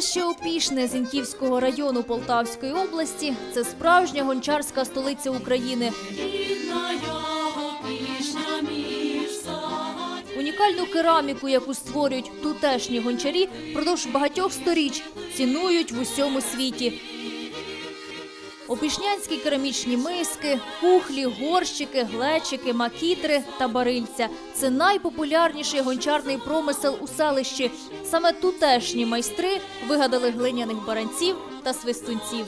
Селище Опішне Зіньківського району Полтавської області це справжня гончарська столиця України. Унікальну кераміку, яку створюють тутешні гончарі, впродовж багатьох сторіч цінують в усьому світі. Опішнянські керамічні миски, кухлі, горщики, глечики, макітри та барильця – це найпопулярніший гончарний промисел у селищі. Саме тутешні майстри вигадали глиняних баранців та свистунців.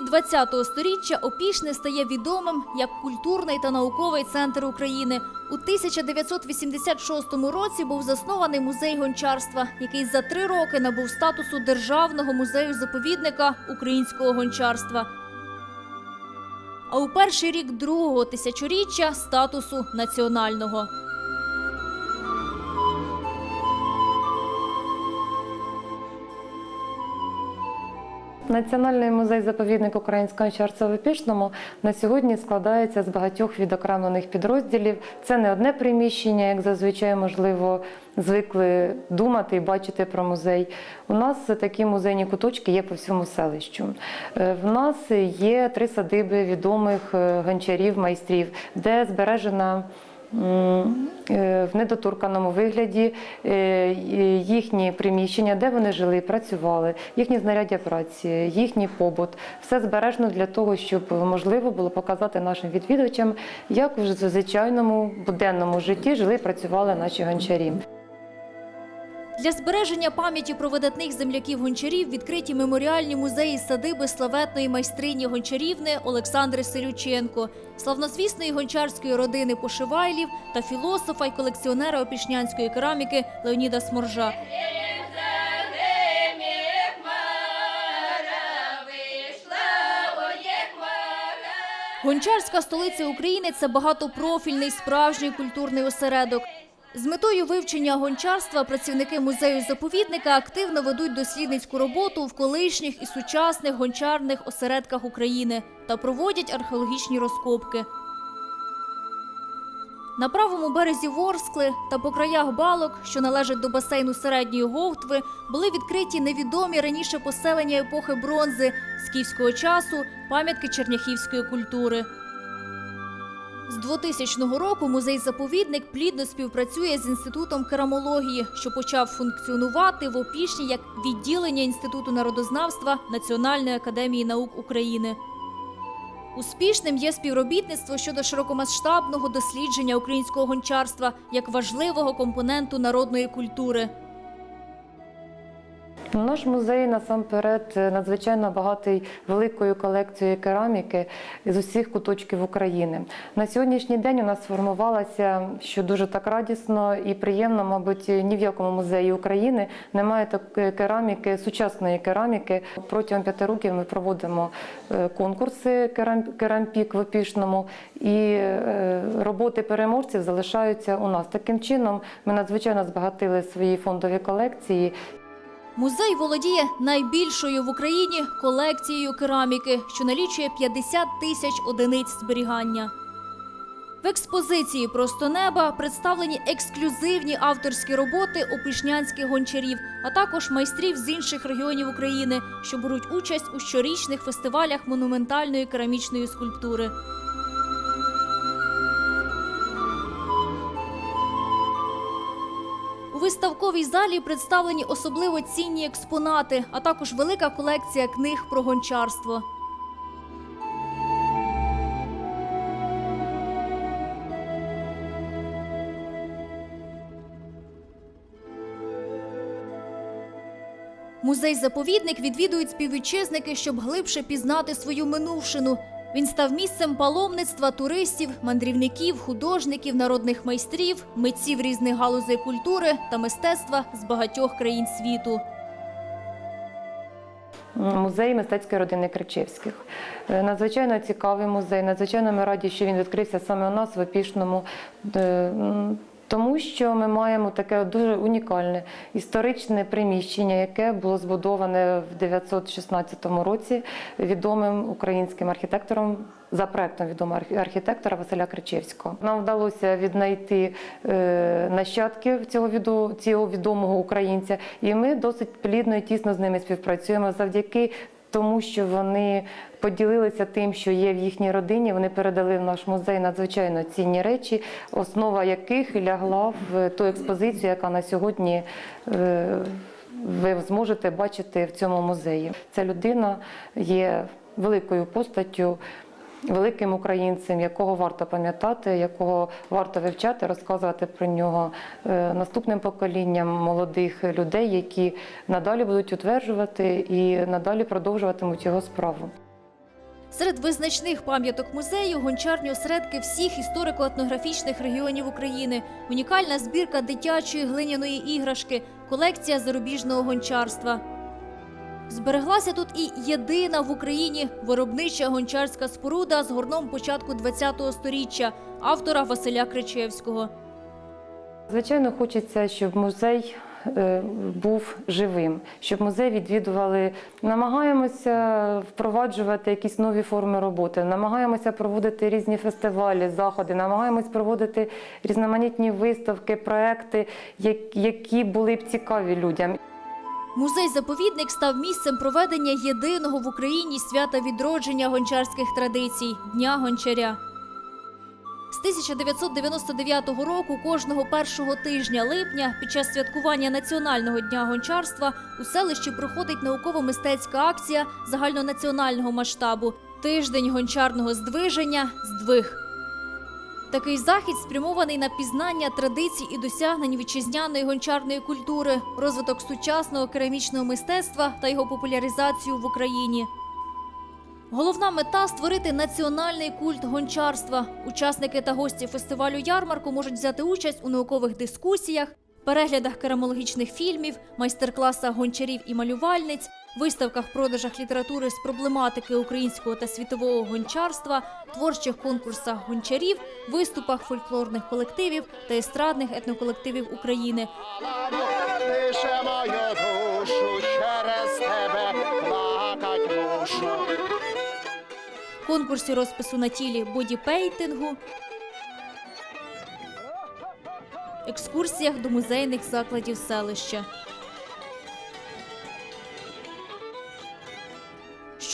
Кінці ХХ століття Опішне стає відомим як культурний та науковий центр України. У 1986 році був заснований музей гончарства, який за три роки набув статусу державного музею-заповідника українського гончарства. А у перший рік другого тисячоріччя статусу національного. Національний музей-заповідник українського чарця в на сьогодні складається з багатьох відокремлених підрозділів. Це не одне приміщення, як зазвичай можливо звикли думати і бачити про музей. У нас такі музейні куточки є по всьому селищу. Е, В нас є три садиби відомих е, гончарів, майстрів, де збережена в недоторканому вигляді е, їхні приміщення, де вони жили, працювали, їхні знаряддя праці, їхній побут. Все збережно для того, щоб можливо було показати нашим відвідувачам, як в звичайному буденному житті жили і працювали наші гончарі. Для збереження пам'яті про видатних земляків гончарів відкриті меморіальні музеї садиби славетної майстрині гончарівни Олександри Селюченко, славнозвісної гончарської родини Пошивайлів та філософа й колекціонера опішнянської кераміки Леоніда Сморжа. Гончарська столиця України це багатопрофільний справжній культурний осередок. З метою вивчення гончарства працівники музею-заповідника активно ведуть дослідницьку роботу в колишніх і сучасних гончарних осередках України та проводять археологічні розкопки. На правому березі Ворскли та по краях балок, що належать до басейну середньої Говтви, були відкриті невідомі раніше поселення епохи бронзи скіфського часу, пам'ятки черняхівської культури. З 2000 року музей-заповідник плідно співпрацює з інститутом керамології, що почав функціонувати в Опішні як відділення інституту народознавства Національної академії наук України. Успішним є співробітництво щодо широкомасштабного дослідження українського гончарства як важливого компоненту народної культури. Наш музей насамперед надзвичайно багатий великою колекцією кераміки з усіх куточків України. На сьогоднішній день у нас сформувалася, що дуже так радісно і приємно, мабуть, ні в якому музеї України немає такої кераміки, сучасної кераміки. Протягом п'яти років ми проводимо е, конкурси керам- керампік в Опішному, і е, роботи переможців залишаються у нас. Таким чином ми надзвичайно збагатили свої фондові колекції. Музей володіє найбільшою в Україні колекцією кераміки, що налічує 50 тисяч одиниць зберігання. В експозиції Просто неба представлені ексклюзивні авторські роботи опішнянських гончарів, а також майстрів з інших регіонів України, що беруть участь у щорічних фестивалях монументальної керамічної скульптури. Виставковій залі представлені особливо цінні експонати, а також велика колекція книг про гончарство. Музей-заповідник відвідують співвітчизники, щоб глибше пізнати свою минувшину. Він став місцем паломництва туристів, мандрівників, художників, народних майстрів, митців різних галузей культури та мистецтва з багатьох країн світу. Музей мистецької родини Кричевських. Е, Надзвичайно цікавий музей. Надзвичайно ми раді, що він відкрився саме у нас в Опішному. Тому що ми маємо таке дуже унікальне історичне приміщення, яке було збудоване в 916 році відомим українським архітектором за проектом відомого архітектора Василя Кричевського. Нам вдалося віднайти е, нащадків цього цього відомого українця, і ми досить плідно і тісно з ними співпрацюємо завдяки тому, що вони поділилися тим, що є в їхній родині. Вони передали в наш музей надзвичайно цінні речі, основа яких лягла в ту експозицію, яка на сьогодні. е, Ви зможете бачити в цьому музеї. Ця людина є великою постаттю, великим українцем, якого варто пам'ятати, якого варто вивчати, розказувати про нього е, наступним поколінням молодих людей, які надалі будуть утверджувати і надалі продовжуватимуть його справу. Серед визначних пам'яток музею гончарні осередки всіх історико-етнографічних регіонів України, унікальна збірка дитячої глиняної іграшки, колекція зарубіжного гончарства. Збереглася тут і єдина в Україні виробнича гончарська споруда з горном початку ХХ століття автора Василя Кричевського. Звичайно, хочеться, щоб музей е, був живим, щоб музей відвідували. Намагаємося впроваджувати якісь нові форми роботи, намагаємося проводити різні фестивалі, заходи, намагаємось проводити різноманітні виставки, проекти, які були б цікаві людям. Музей-заповідник став місцем проведення єдиного в Україні свята відродження гончарських традицій Дня гончаря. З 1999 року кожного першого тижня липня під час святкування Національного дня гончарства у селищі проходить науково-мистецька акція загальнонаціонального масштабу Тиждень гончарного здвиження здвиг. Такий захід спрямований на пізнання традицій і досягнень вітчизняної гончарної культури, розвиток сучасного керамічного мистецтва та його популяризацію в Україні. Головна мета створити національний культ гончарства. Учасники та гості фестивалю ярмарку можуть взяти участь у наукових дискусіях, переглядах керамологічних фільмів, майстер-класах гончарів і малювальниць, виставках, продажах літератури з проблематики українського та світового гончарства, творчих конкурсах гончарів, виступах фольклорних колективів та естрадних етноколективів України. Конкурсі розпису на тілі бодіпейнтингу, екскурсіях до музейних закладів селища.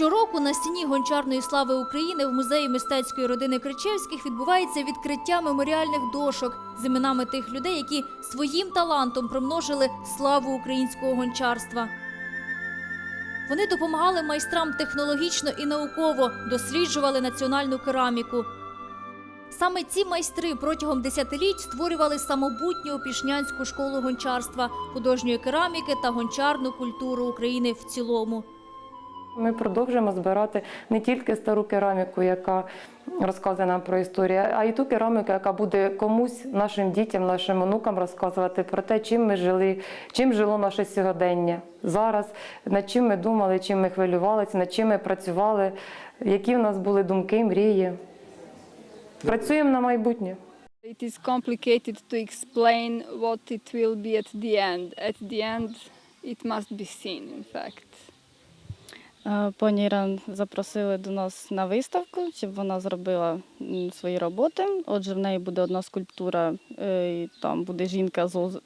Щороку на стіні гончарної слави України в музеї мистецької родини Кричевських відбувається відкриття меморіальних дошок з іменами тих людей, які своїм талантом примножили славу українського гончарства. Вони допомагали майстрам технологічно і науково, досліджували національну кераміку. Саме ці майстри протягом десятиліть створювали самобутню опішнянську школу гончарства, художньої кераміки та гончарну культуру України в цілому. Ми продовжуємо збирати не тільки стару кераміку, яка розказує нам про історію, а й ту кераміку, яка буде комусь, нашим дітям, нашим онукам розказувати про те, чим ми жили, чим жило наше сьогодення зараз, над чим ми думали, чим ми хвилювалися, над чим ми працювали, які в нас були думки, мрії. Працюємо на майбутнє. It is complicated to explain what it will be at the end. At the end, it must be seen, in fact. Е, Пані Іран запросили до нас на виставку, щоб вона зробила свої роботи. Отже, в неї буде одна скульптура, е, там буде жінка з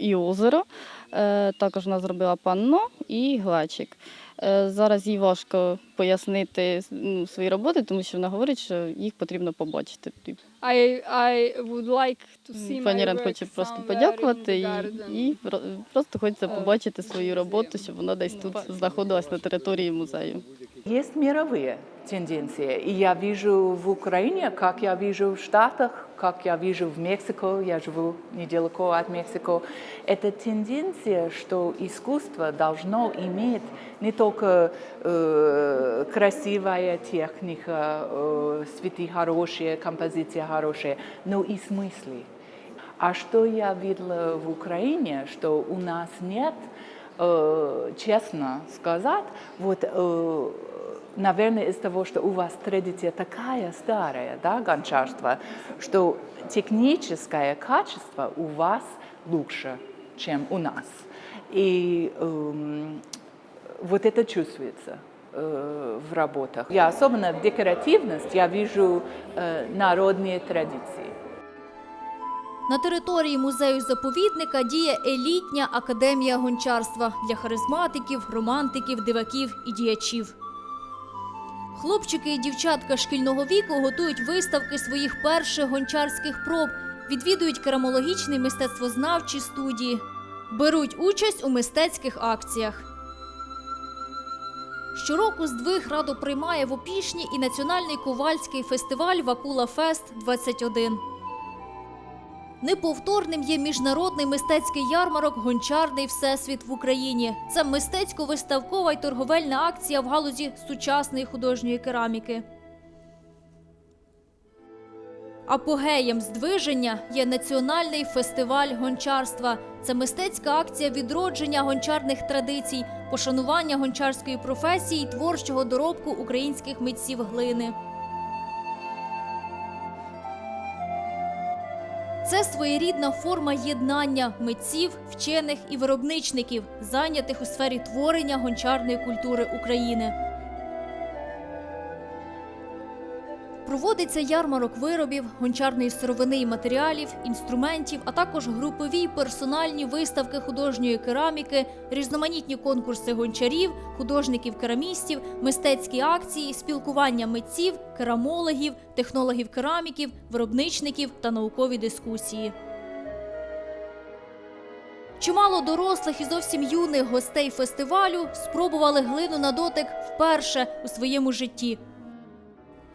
і, озеро. Е, Також вона зробила панно і глечик. Е, Зараз їй важко пояснити ну, свої роботи, тому що вона говорить, що їх потрібно побачити. I, I would like to see Пані work хоче просто подякувати і, і про- просто хочеться побачити свою роботу, щоб вона десь тут знаходилась на території музею. Есть мировые тенденции. И я вижу в Украине, как я вижу в Штатах, как я вижу в Мексике, я живу недалеко от Мексики. Это тенденция, что искусство должно иметь не только э, красивая техника, э, цветы хорошие, композиция хорошая, но и смыслы. А что я видела в Украине, что у нас нет, э, честно сказать, вот э, наверное, из того, что у вас традиция такая старая, да, гончарство, что техническое качество у вас лучше, чем у нас. И эм, вот это чувствуется э, в работах. Я особенно в декоративность я вижу э, народные традиции. На території музею заповідника діє елітня академія гончарства для харизматиків, романтиків, диваків і діячів. Хлопчики і дівчатка шкільного віку готують виставки своїх перших гончарських проб, відвідують керамологічні мистецтвознавчі студії, беруть участь у мистецьких акціях. Щороку здвиг радо приймає в Опішні і національний ковальський фестиваль Вакула Фест 21 Неповторним є міжнародний мистецький ярмарок Гончарний всесвіт в Україні. Це мистецько-виставкова й торговельна акція в галузі сучасної художньої кераміки. Апогеєм здвиження є національний фестиваль гончарства. Це мистецька акція відродження гончарних традицій, пошанування гончарської професії й творчого доробку українських митців глини. Це своєрідна форма єднання митців, вчених і виробничників, зайнятих у сфері творення гончарної культури України. Проводиться ярмарок виробів, гончарної сировини і матеріалів, інструментів, а також групові персональні виставки художньої кераміки, різноманітні конкурси гончарів, художників-керамістів, мистецькі акції, спілкування митців, керамологів, технологів-кераміків, виробничників та наукові дискусії. Чимало дорослих і зовсім юних гостей фестивалю спробували глину на дотик вперше у своєму житті.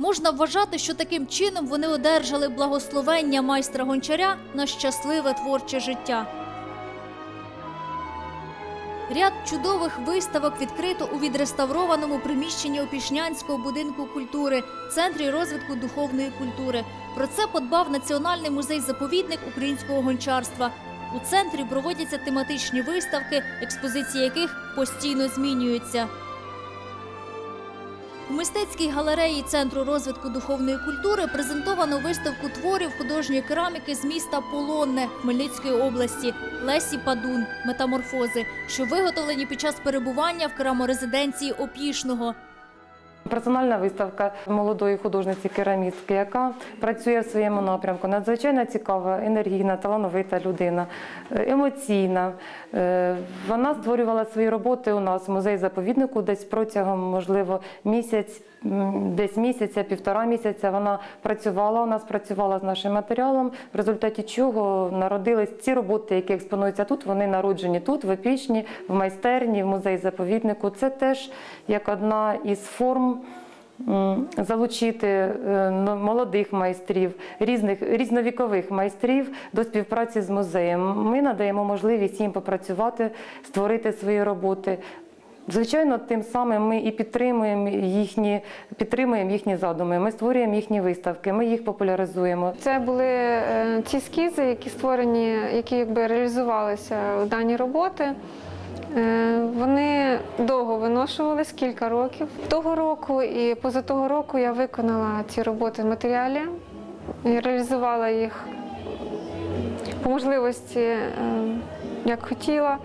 Можна вважати, що таким чином вони одержали благословення майстра гончаря на щасливе творче життя. Ряд чудових виставок відкрито у відреставрованому приміщенні Опішнянського будинку культури, центрі розвитку духовної культури. Про це подбав Національний музей-заповідник українського гончарства. У центрі проводяться тематичні виставки, експозиції яких постійно змінюються. У мистецькій галереї Центру розвитку духовної культури презентовано виставку творів художньої кераміки з міста Полонне Хмельницької області Лесі Падун Метаморфози, що виготовлені під час перебування в кераморезиденції Опішного. Персональна виставка молодої художниці керамістки, яка працює в своєму напрямку. Надзвичайно цікава, енергійна, талановита людина, емоційна. Е, Вона створювала свої роботи у нас в музеї заповіднику десь протягом, можливо, місяць, десь місяця, півтора місяця. Вона працювала у нас, працювала з нашим матеріалом, в результаті чого народились ці роботи, які експонуються тут. Вони народжені тут, в Опішні, в майстерні, в музеї заповіднику. Це теж як одна із форм. Залучити е, ну, молодих майстрів, різних різновікових майстрів до співпраці з музеєм. Ми надаємо можливість їм попрацювати, створити свої роботи. Звичайно, тим самим ми і підтримуємо їхні, підтримуємо їхні задуми. Ми створюємо їхні виставки, ми їх популяризуємо. Це були е, ці ескізи, які створені, які якби реалізувалися дані роботи. Е, Вони довго виношувались кілька років. Того року і поза того року я виконала ці роботи в матеріалі і реалізувала їх по можливості, е, як хотіла.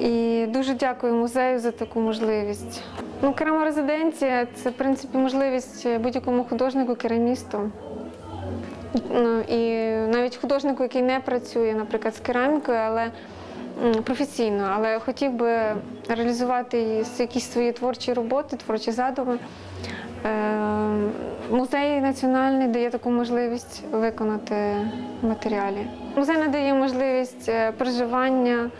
І дуже дякую музею за таку можливість. Ну, кераморезиденція це в принципі можливість будь-якому художнику, керамісту. Ну, і навіть художнику, який не працює, наприклад, з керамікою, але професійно, але хотів би реалізувати якісь свої творчі роботи, творчі задуми. Е, Музей національний дає таку можливість виконати матеріалі. Музей надає можливість е, проживання,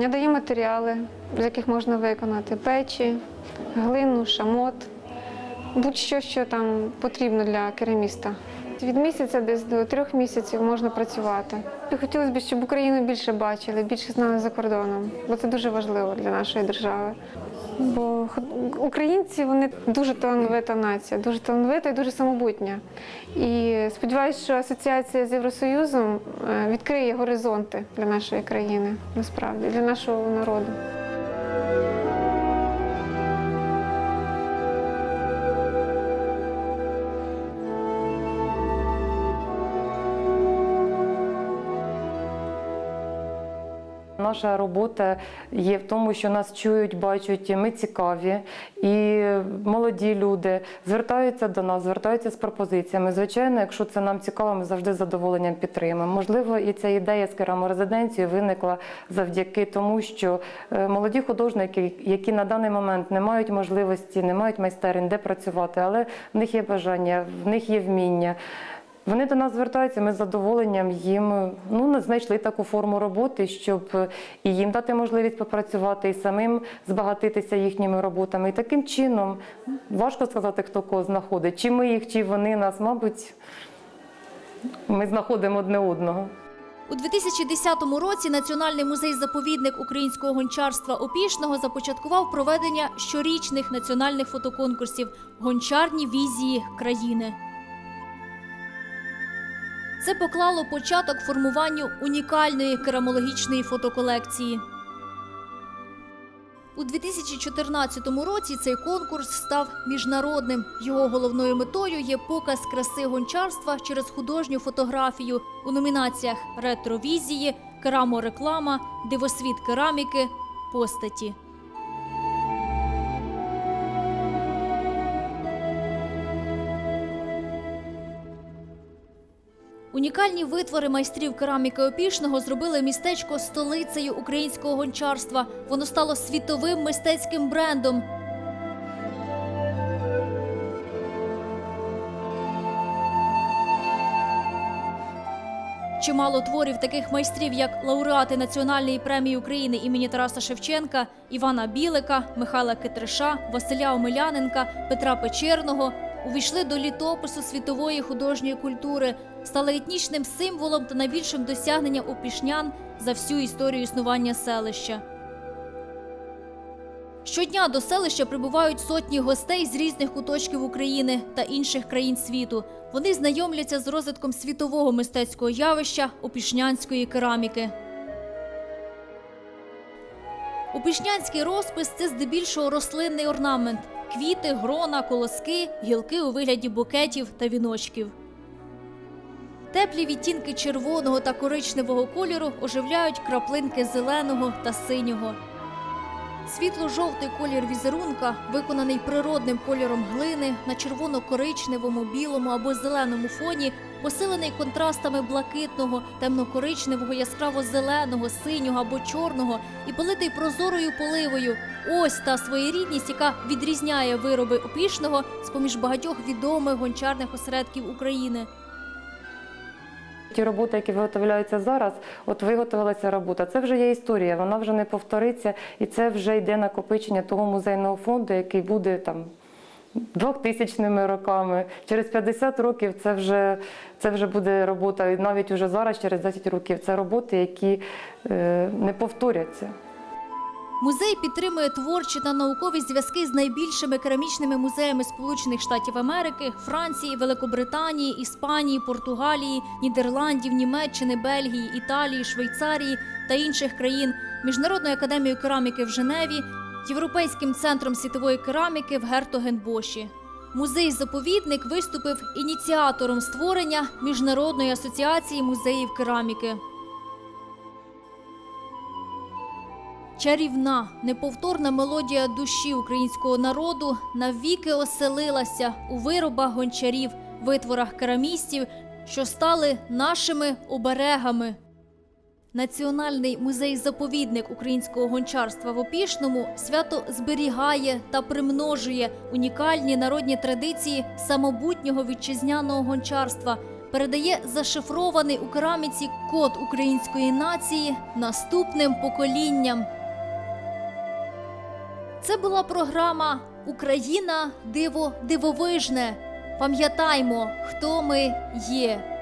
надає матеріали, з яких можна виконати печі, глину, шамот, будь-що, що там потрібно для кераміста. Від місяця десь до трьох місяців можна працювати. І Хотілося б, щоб Україну більше бачили, більше знали за кордоном, бо це дуже важливо для нашої держави. Бо українці вони дуже талановита нація, дуже талановита і дуже самобутня. І сподіваюся, що асоціація з Євросоюзом е, відкриє горизонти для нашої країни, насправді, для нашого народу. Наша робота є в тому, що нас чують, бачать, ми цікаві, і молоді люди звертаються до нас, звертаються з пропозиціями. Звичайно, якщо це нам цікаво, ми завжди з задоволенням підтримуємо. Можливо, і ця ідея з кераморезиденцією виникла завдяки тому, що е, молоді художники, які на даний момент не мають можливості, не мають майстерень, де працювати, але в них є бажання, в них є вміння. Вони до нас звертаються, ми з задоволенням їм ну, знайшли таку форму роботи, щоб і їм дати можливість попрацювати, і самим збагатитися їхніми роботами. І таким чином важко сказати, хто кого знаходить. Чи ми їх, чи вони нас, мабуть, ми знаходимо одне одного. У 2010 році Національний музей-заповідник українського гончарства Опішного започаткував проведення щорічних національних фотоконкурсів Гончарні візії країни. Це поклало початок формуванню унікальної керамологічної фотоколекції. У 2014 році цей конкурс став міжнародним. Його головною метою є показ краси гончарства через художню фотографію у номінаціях ретровізії, керамореклама, дивосвіт кераміки, постаті. Унікальні витвори майстрів кераміки Опішного зробили містечко столицею українського гончарства. Воно стало світовим мистецьким брендом. Чимало творів таких майстрів, як лауреати Національної премії України імені Тараса Шевченка, Івана Білика, Михайла Китриша, Василя Омеляненка, Петра Печерного, увійшли до літопису світової художньої культури, стали етнічним символом та найбільшим досягненням опішнян за всю історію існування селища. Щодня до селища прибувають сотні гостей з різних куточків України та інших країн світу. Вони знайомляться з розвитком світового мистецького явища опішнянської кераміки. Опішнянський розпис це здебільшого рослинний орнамент: квіти, грона, колоски, гілки у вигляді букетів та віночків. Теплі відтінки червоного та коричневого кольору оживляють краплинки зеленого та синього. Світло-жовтий колір візерунка, виконаний природним кольором глини на червоно-коричневому, білому або зеленому фоні, посилений контрастами блакитного, темно-коричневого, яскраво-зеленого, синього або чорного і политий прозорою поливою. Ось та своєрідність, яка відрізняє вироби опішного з поміж багатьох відомих гончарних осередків України. Ті роботи, які виготовляються зараз, от виготовилася робота. Це вже є історія, вона вже не повториться, і це вже йде накопичення того музейного фонду, який буде там. 2000 роками, через 50 років це вже, це вже буде робота, і навіть уже зараз, через 10 років, це роботи, які е, не повторяться. Музей підтримує творчі та наукові зв'язки з найбільшими керамічними музеями Сполучених Штатів Америки, Франції, Великобританії, Іспанії, Португалії, Нідерландів, Німеччини, Бельгії, Італії, Швейцарії та інших країн, Міжнародною академією кераміки в Женеві, Європейським центром світової кераміки в Гертогенбоші. Музей-заповідник виступив ініціатором створення Міжнародної асоціації музеїв кераміки. Чарівна, неповторна мелодія душі українського народу навіки оселилася у виробах гончарів, витворах керамістів, що стали нашими оберегами. Національний музей-заповідник українського гончарства в Опішному свято зберігає та примножує унікальні народні традиції самобутнього вітчизняного гончарства, передає зашифрований у кераміці код української нації наступним поколінням. Це була програма Україна диво дивовижне. Пам'ятаймо, хто ми є.